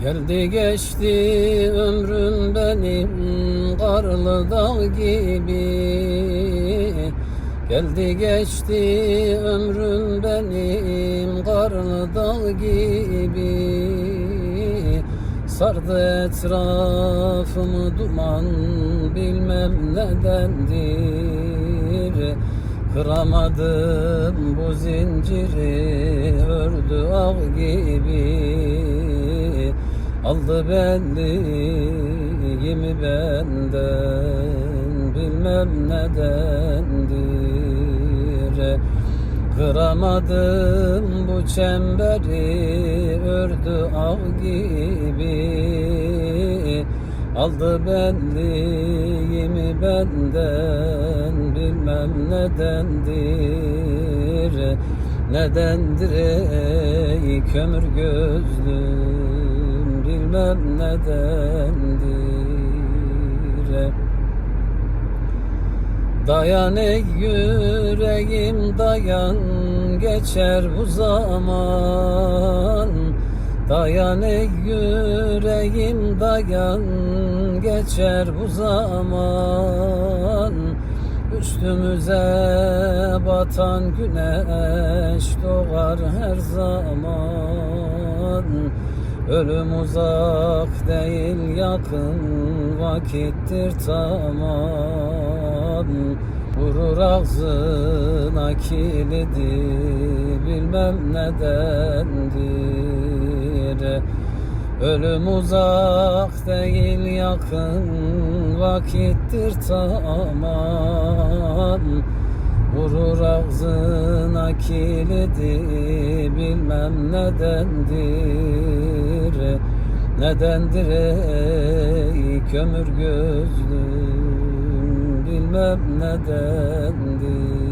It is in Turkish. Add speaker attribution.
Speaker 1: Geldi geçti ömrüm benim karlı dağ gibi. Geldi geçti ömrüm benim karlı dağ gibi. Sardı etrafımı duman bilmem nedendir. Kıramadım bu zinciri ördü ağ gibi Aldı benliğimi benden bilmem nedendir. Kıramadım bu çemberi ördü ağ gibi. Aldı benliğimi benden bilmem nedendir. Nedendir ey kömür gözlüm bilmem nedendir. Dayan ey yüreğim dayan geçer bu zaman. Dayan ey yüreğim dayan geçer bu zaman. Üstümüze batan güneş doğar her zaman Ölüm uzak değil yakın vakittir tamam. Vurur ağzına kilidi bilmem nedendir. Ölüm uzak değil yakın vakittir tamam. Vurur ağzına kilidi bilmem nedendir Nedendir ey kömür gözlüm? Bilmem nedendir